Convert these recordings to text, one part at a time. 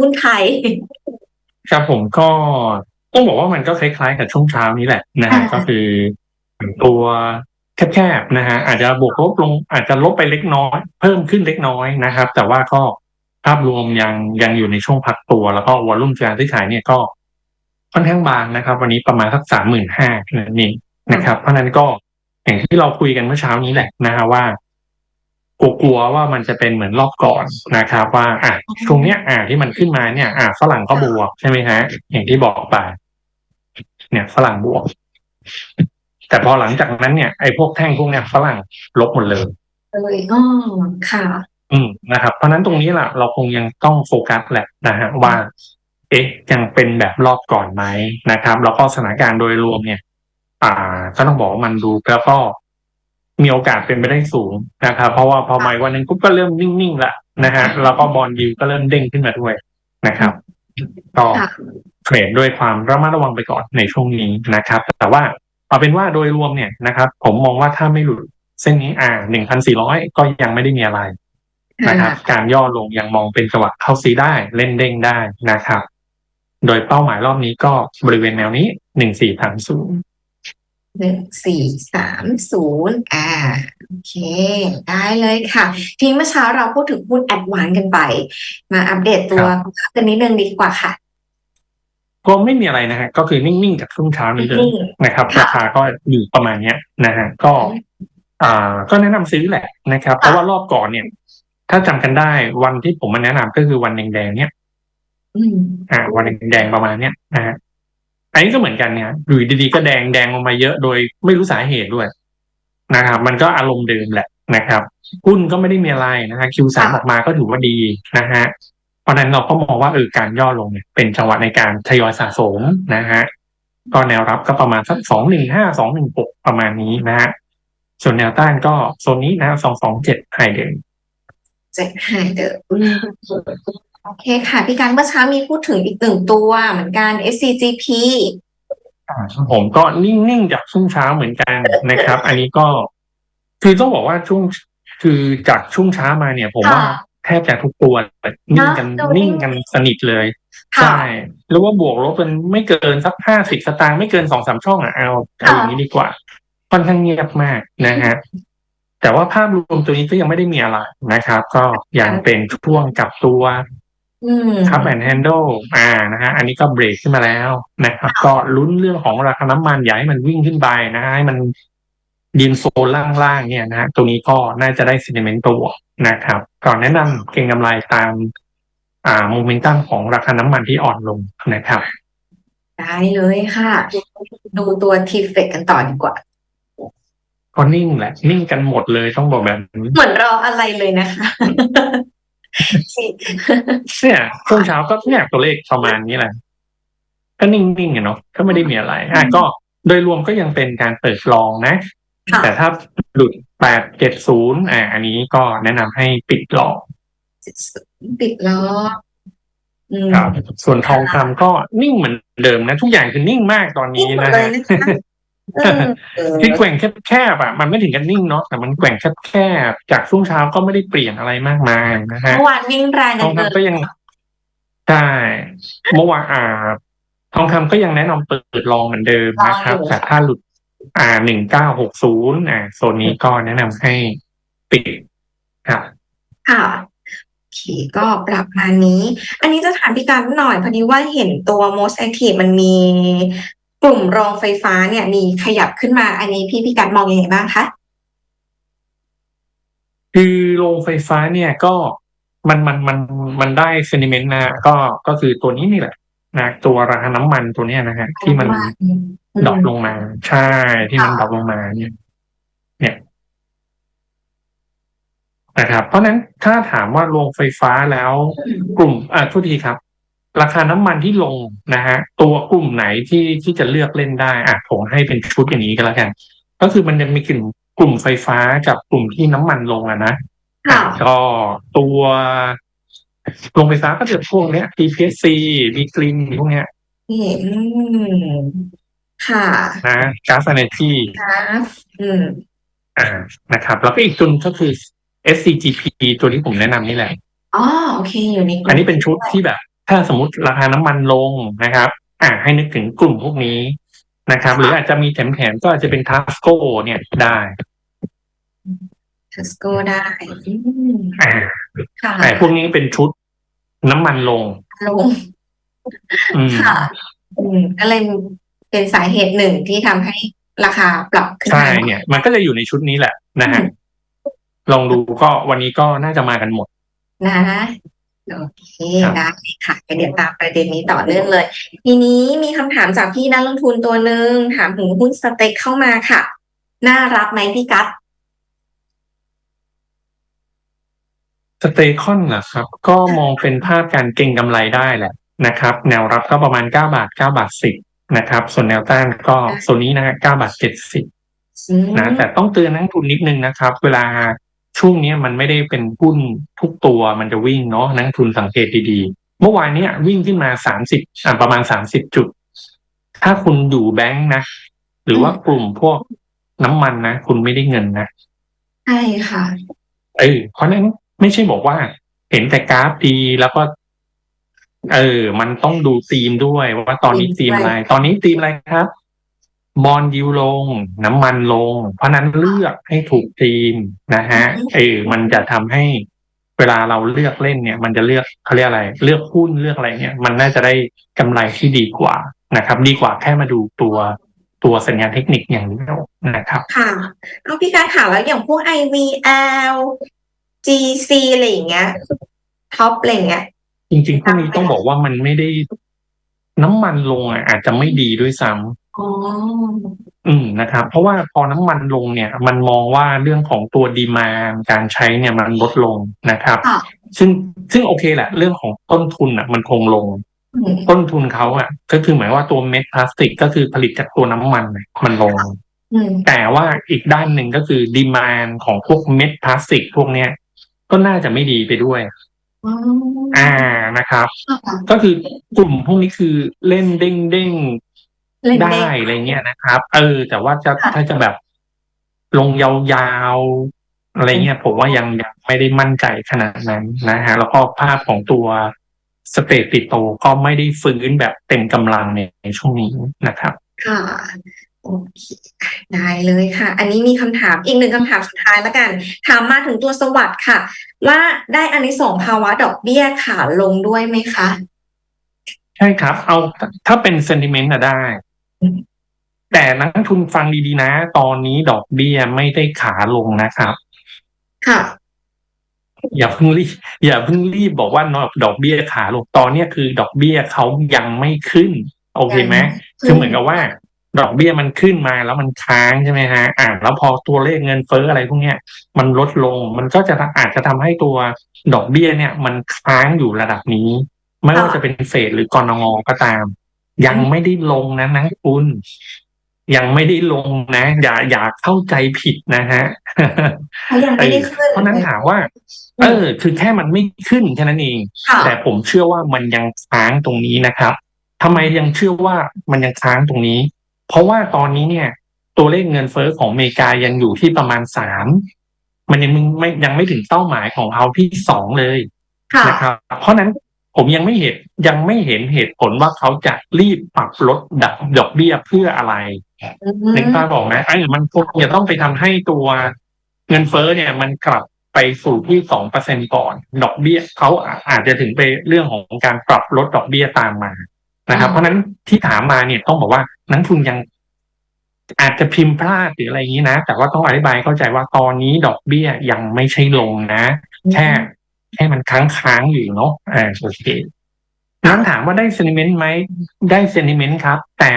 หุ้นไทย ครับผมก็ต้องบอกว่ามันก็คล้ายๆกับช่วงเช้านี้แหละนะฮะอ่าก็คือตัวแคบๆนะฮะอาจจะบวกลบลงอาจจะลบไปเล็กน้อย เพิ่มขึ้นเล็กน้อยนะครับ แต่ว่าก็ภาพรวมยังยังอยู่ในช่วงพักตัว แล้วก็วอลลุ่มการซื้อขายเนี่ยก็ค่อนข้างบางนะครับ วันนี้ประมาณสักสามหมื่นห้านั่นเองนะครับ เพราะฉะนั้นก็อย่างที่เราคุยกันเมื่อเช้านี้แหละนะฮะว่า กลัวๆว่ามันจะเป็นเหมือนรอบก่อนนะครับ ว่าอะช่วงเนี้ยอะที่มันขึ้นมาเนี่ย อะฝรั่งก็บวกใช่ไหมฮะอย่างที่บอกไปเนี่ยฝรั่งบวก แต่พอหลังจากนั้นเนี่ยไอ้พวกแท่งพวกเนี้ยฝรั่งลบหมดเลยเลยอ๋อค่ะ อืมนะครับ เพราะฉะนั้นตรงนี้แหละเราคงยังต้องโฟกัสแหละนะฮะว่า เอ๊ะยังเป็นแบบรอบก่อนไหมนะครับ แล้วก็สถานการณ์โดยรวมเนี่ย อ่า ก็ต้องบอกว่ามันดูแล้วก็ มีโอกาสเป็นไปได้สูงนะครับเพราะว่าพอไม่วันหนึงปุ๊บก็เริ่มนิ่งๆละนะฮะแล้วก็บอลยิวก็เริ่มเด้งขึ้นมาด้วยนะครับก็ค่ะเทรดด้วยความระมัดระวังไปก่อนในช่วงนี้นะครับ แต่ว่าเอาเป็นว่าโดยรวมเนี่ยนะครับ ผมมองว่าถ้าไม่หลุดเส้นนี้อ่าหนึ่งพันสี่ร้อยก็ยังไม่ได้มีอะไรนะครับการย่อลงยังมองเป็นจังหวะเข้าซีได้เล่นเด้งได้นะครับ โดยเป้าหมายรอบนี้ก็บริเวณแนวนี้หนึ่งสี่สามศูนย์ หนึ่งสี่สามศูนย์อ่าโอเค ได้เลยค่ะ ทีนี้เมื่อเช้าเราพูดถึงหุ้นแอดวานกันไป มาอัปเดตตัวกันนิดนึงดีกว่าค่ะก็ไม่มีอะไรนะฮะก็คือนิ่งๆจากช่วงเช้านี้เลยนิ่งนะครับค่ะราคาก็อยู่ประมาณเนี้ยนะฮะก็ อ่า ก็แนะนำซื้อแหละนะครับ เพราะว่ารอบก่อนเนี่ย ถ้าจำกันได้วันที่ผมมาแนะนำก็คือวันแดงๆเนี่ยอืมอ่า วันแดงๆประมาณเนี้ยนะฮะ อันนี้ก็เหมือนกันเนี่ยอยู่ดีๆก็แดงแดงลงมาเยอะโดยไม่รู้สาเหตุด้วยนะครับ มันก็อารมณ์เดิมแหละนะครับหุ้นก็ไม่ได้มีอะไรนะฮะ Q3 ออกมาก็ถือว่าดีนะฮะเพราะฉะนั้นเราก็มองว่าเออการย่อลงเนี่ยเป็นจังหวะในการทยอยสะสมนะฮะก็แนวรับก็ประมาณสักสองหนึ่งห้าสองหนึ่งหกประมาณนี้นะฮะส่วนแนวต้านก็โซนนี้นะสองสองเจ็ดไฮเดิมเจ็ดหายเดิมอืม โอเคค่ะ พี่การเมื่อเช้ามีพูดถึงอีกหนึ่งตัวเหมือนกัน SCGP ผมก็นิ่งๆจากช่วงเช้าเหมือนกันนะครับ อันนี้ก็คือต้องบอกว่าช่วงคือจากช่วงเช้ามาเนี่ย ผมว่าค่ะแทบจะทุกตัวนิ่งกันนะดูนิ่นิ่งงกันสนิทเลยค่ะใช่แล้วว่าบวกลบเป็นไม่เกินสักห้าสิบสตางค์ไม่เกินสองสามช่องอะเอาเอาอย่างนี้ดีกว่าค่อนข้างเงียบมากนะฮะแต่ว่าภาพรวมตัวนี้ก็ยังไม่ได้มีอะไรนะครับ ก็ยังเป็นช่วงกลับตัวอืม ครับแอนด์แฮนด์อ่านะฮะอันนี้ก็เบรกขึ้นมาแล้วนะครับก็ลุ้นเรื่องของราคาน้ำมันอย่าให้มันวิ่งขึ้นไปนะฮะให้มันยืนโซนล่างๆเนี่ยนะฮะตรงนี้ก็น่าจะได้ซินเมนต์ตัวนะครับ ก่อนแนะนำเก็งกำไรตาม อ่าโมเมนตัมของราคาน้ำมันที่อ่อนลงนะครับได้เลยค่ะ ดูตัวทีเฟกกันต่อดีกว่าก็นิ่งแหละ นิ่งกันหมดเลยต้องบอกแบบนี้เหมือนรออะไรเลยนะคะ เนี่ยช่วงเช้าก็เนี่ยตัวเลขประมาณนี้แหละก็นิ่งๆอะเนาะก็ไม่ได้มีอะไรอะก็โดยรวมก็ยังเป็นการเปิดลองนะค่ะแต่ถ้าหลุดแปดเจ็ดศูนย์อ่าอันนี้ก็แนะนำให้ปิดลองปิดล้ออืมครับส่วนทองคำก็นิ่งเหมือนเดิมนะ ทุกอย่างคือนิ่งมากตอนนี่นี้หมดนะ เลยฮะนะคะเออเออที่แกว่งแคบๆอะมันไม่ถึงกันนิ่งเนาะแต่มันแกว่งแคบๆจากช่วงเช้าก็ไม่ได้เปลี่ยนอะไรมากมายนะฮะเมื่อวานวิ่งแรงทองเกินคำก็ยังใช่เมื่อวานอ่าทองคำก็ยังแนะนำเปิดลองเหมือนเดิมนะครับ แต่ถ้าหลุดอ่าหนึ่งเก้าหกศูนย์อ่าโซนนี้ก็แนะนำให้ปิดครับค่ะโอเคก็ประมาณนี้ อันนี้จะถามพี่การหน่อยพอดีว่าเห็นตัว most active มันมี กลุ่มโรงไฟฟ้าเนี่ยมีขยับขึ้นมาอันนี้พี่พี่การมองยังไงบ้างคะคือโรงไฟฟ้าเนี่ยก็มันมันมันมันได้เซนิเมนต์นะก็ก็คือตัวนี้นี่แหละนะตัวราคาน้ำมันตัวเนี้ยนะฮะที่มันดรอปลงมา ใช่ที่มันดรอปลงมาเนี่ย เนี่ยนะครับ เพราะฉะนั้นถ้าถามว่าโรงไฟฟ้าแล้วกลุ่มอ่าโทษทีครับ ราคาน้ำมันที่ลงนะฮะตัวกลุ่มไหนที่ที่จะเลือกเล่นได้อะผมให้เป็นชุดอย่างนี้ก็แล้วกัน ก็คือมันจะมีกลุ่มกลุ่มไฟฟ้ากับกลุ่มที่น้ำมันลงอะนะค่ะก็ตัวโรงไฟฟ้าก็จะพวกเนี้ย PPSC บีกลินพวกเนี้ยอืมค่ะนะก๊าซเนจีครับอืมอ่านะครับ แล้วก็อีกตัวหนึ่งก็คือ SCGP ตัวที่ผมแนะนำนี่แหละอ๋อโอเคอยู่ในกลุ่มอันนี้เป็นชุดที่แบบ ถ้าสมมติราคาน้ำมันลงนะครับ อ่าให้นึกถึงกลุ่มพวกนี้นะครับ หรืออาจจะมีแถมๆก็อาจจะเป็นทัสโกเนี่ยได้ทัสโกได้อืมอ่าค่ะแต่พวกนี้เป็นชุดน้ำมันลง ลงอืมค่ะอืมก็เลยเป็นสาเหตุหนึ่งที่ทำให้ราคาปรับขึ้นใช่มาเนี่ย มันก็จะอยู่ในชุดนี้แหละนะฮะอืมลองดูก็วันนี้ก็น่าจะมากันหมด นะ โอเคครับได้ค่ะเดี๋ยวตามประเด็นนี้ต่อเนื่องเลย ทีนี้มีคำถามจากพี่นักลงทุนตัวหนึ่งถามถึงหุ้นสเต็กเข้ามาค่ะ น่ารับไหมพี่กั๊สเตคอนนะครับ ก็มองเป็นภาพการเก็งกำไรได้แหละนะครับ แนวรับก็ประมาณเก้าบาทเก้าบาทสิบนะครับ ส่วนแนวต้านก็โซนนี้นะฮะเก้าบาทเจ็ดสิบอืมนะแต่ต้องเตือนนักลงทุนนิดนึงนะครับ เวลา ช่วงเนี้ยมันไม่ได้เป็นหุ้นทุกตัวมันจะวิ่งเนาะนักลงทุนสังเกตดีๆ เมื่อวานเนี้ยวิ่งขึ้นมาสามสิบอ่าประมาณสามสิบจุด ถ้าคุณอยู่แบงค์นะ หรือว่ากลุ่มพวกน้ำมันนะ คุณไม่ได้เงินนะ ใช่ค่ะ เออเพราะฉะนั้นไม่ใช่บอกว่า เห็นแต่กราฟดีแล้วก็เออ มันต้องดูธีมด้วยว่าตอนนี้ธีธีมมด้วยอะไร ตอนนี้ธีมอะไรครับ บอลยิวลง น้ำมันลง เพราะฉะนั้นเลือกให้ถูกธีมนะฮะเออมันจะทำให้เวลาเราเลือกเล่นเนี่ย มันจะเลือกเขาเรียกอะไร เลือกหุ้นเลือกอะไรเนี่ย มันน่าจะได้กำไรที่ดีกว่านะครับ ดีกว่าแค่มาดูตัวตัวสัญญาณเทคนิคอย่างเดียวนะครับ ค่ะเอาพี่การถามแล้วอย่างพวก IVL GC อะไรอย่างเงี้ยท็อปอะไรอย่างเงี้ยจริงๆพวกนี้ต้องบอกว่ามันไม่ได้น้ำมันลงอะอาจจะไม่ดีด้วยซ้ำ อ๋ออืมนะครับ เพราะว่าพอน้ำมันลงเนี่ย มันมองว่าเรื่องของตัวดีมานการใช้เนี่ยมันลดลงนะครับค่ะซึ่งซึ่งโอเคแหละ เรื่องของต้นทุนอะ มันคงลงอืมต้นทุนเขาอะ ก็คือหมายว่าตัวเม็ดพลาสติกก็คือผลิตจากตัวน้ำมันน่ะมันลงอืมแต่ว่าอีกด้านหนึ่งก็คือดีมานของพวกเม็ดพลาสติกพวกเนี้ยก็น่าจะไม่ดีไปด้วยอ๋ออ่านะครับค่ะก็คือกลุ่มพวกนี้คือเล่นเด้งเด้งเล่น ได้เด้งอะไรเงี้ยนะครับ เออ แต่ว่าจะค่ะถ้าจะแบบลงยาวๆอะไรเงี้ยผมว่ายังยังไม่ได้มั่นใจขนาดนั้นนะฮะ แล้วก็ภาพของตัวสเตตปิโตก็ไม่ได้ฟื้นแบบเต็มกำลังในในช่วงนี้นะครับ ค่ะ โอเค ได้เลยค่ะ อันนี้มีคำถามอีกหนึ่งคำถามสุดท้ายแล้วกัน ถามมาถึงตัวสวัสด์ค่ะ ว่าได้อันนี้ส่งส์ภาวะดอกเบี้ยขาลงด้วยไหมคะ ใช่ครับ เอาถ้าเป็นเซนติเมนต์อะได้อืม แต่นักลงทุนฟังดีๆนะ ตอนนี้ดอกเบี้ยไม่ได้ขาลงนะครับ ค่ะ อย่าเพิ่งรีบอย่าเพิ่งรีบบอกว่าดอกเบี้ยขาลงตอนเนี้ยคือ ดอกเบี้ยเขายังไม่ขึ้น โอเคไหมยังไม่ขึ้นคือเหมือนกับว่า ดอกเบี้ยมันขึ้นมาแล้วมันค้างใช่ไหมฮะอ่าแล้วพอตัวเลขเงินเฟ้ออะไรพวกเนี้ย มันลดลงมันก็จะอาจจะทำให้ตัวดอกเบี้ยเนี่ย มันค้างอยู่ระดับนี้ ไม่ว่าจะเป็นเฟดหรือกรงงก็ตาม ยังไม่ได้ลงนะนะคุณยังไม่ได้ลงนะ อย่าอย่าเข้าใจผิดนะฮะเขายังไม่ได้ขึ้นเพราะฉะนั้นถามว่า เออ คือแค่มันไม่ขึ้นแค่นั้นเองค่ะแต่ผมเชื่อว่ามันยังค้างตรงนี้นะครับทำไมยังเชื่อว่ามันยังค้างตรงนี้ เพราะว่าตอนนี้เนี่ย ตัวเลขเงินเฟ้อของอเมริกายังอยู่ที่ประมาณสามมันยังไม่ยังไม่ถึงเป้าหมายของเขาที่สองเลยค่ะนะครับ เพราะฉะนั้น ผมยังไม่เห็นยังไม่เห็นเหตุผลว่าเขาจะรีบปรับลดดับดอกเบี้ยเพื่ออะไรอืมนึกภาพบอกไหมไอ้ยมันคงจะต้องไปทำให้ตัวเงินเฟ้อเนี่ย มันกลับไปสู่ที่สองเปอร์เซ็นก่อน ดอกเบี้ยเขาอาจจะถึงไปเรื่องของการปรับลดดอกเบี้ยตามมานะครับ เพราะฉะนั้นที่ถามมาเนี่ยต้องบอกว่านักทุนยังอาจจะพิมพ์พลาดหรืออะไรอย่างนี้นะ แต่ว่าต้องอธิบายเข้าใจว่าตอนนี้ดอกเบี้ยยังไม่ใช่ลงนะ แค่ แค่มันค้างค้างๆอยู่เนาะอ่าโอเคนั้นถามว่าได้เซนิเมนต์ไหมได้เซนิเมนต์ครับ แต่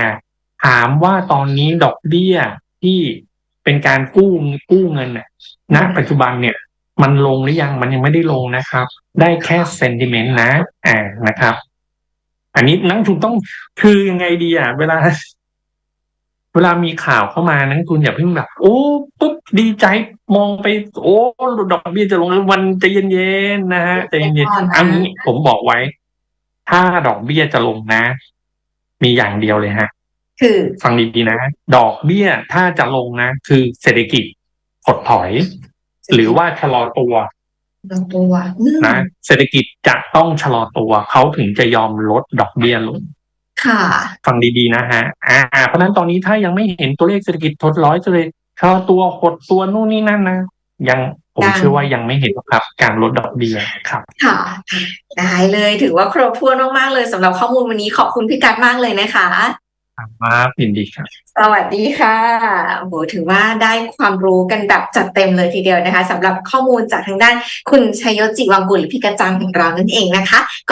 ถามว่าตอนนี้ดอกเบี้ยที่เป็นการกู้กู้เงินน่ะณปัจจุบันเนี่ย มันลงหรือยังมันยังไม่ได้ลงนะครับ ได้แค่เซนติเมนต์นะอ่านะครับ อันนี้นักลงทุนต้องคือยังไงดีอะ เวลา เวลามีข่าวเข้ามานักลงทุนอย่าเพิ่งแบบโอ้ปุ๊บดีใจมองไป โอ้ดอกเบี้ยจะลงแล้ววันใจะเย็นๆนะฮะใจเย็นๆเอันนี้ผมบอกไว้ ถ้าดอกเบี้ยจะลงนะ มีอย่างเดียวเลยฮะ คือฟังดีๆนะ ดอกเบี้ยถ้าจะลงนะ คือเศรษฐกิจถดถอย หรือว่าชะลอตัวลงตัวอืมนะเศรษฐกิจจะต้องชะลอตัวเขาถึงจะยอมลดดอกเบี้ยลง ค่ะ ฟังดีๆนะฮะ อ่า เพราะฉะนั้นตอนนี้ถ้ายังไม่เห็นตัวเลขเศรษฐกิจทดร้อยจะเลยชะลอตัวหดตัวนู่นนี่นั่นนะยังผมยังเชื่อว่ายังไม่เห็นหรอกครับ การลดดอกเบี้ยครับ ค่ะ ได้เลยถือว่าครบถ้วนมากๆเลยสำหรับข้อมูลวันนี้ขอบคุณพี่กัดมากเลยนะคะครับยินดีครับ สวัสดีค่ะโอ้โหถือว่าได้ความรู้กันแบบจัดเต็มเลยทีเดียวนะคะสำหรับข้อมูลจากทางด้านคุณชัยยศจิวังกุลหรือพี่กระจังของเรานั่นเองนะคะ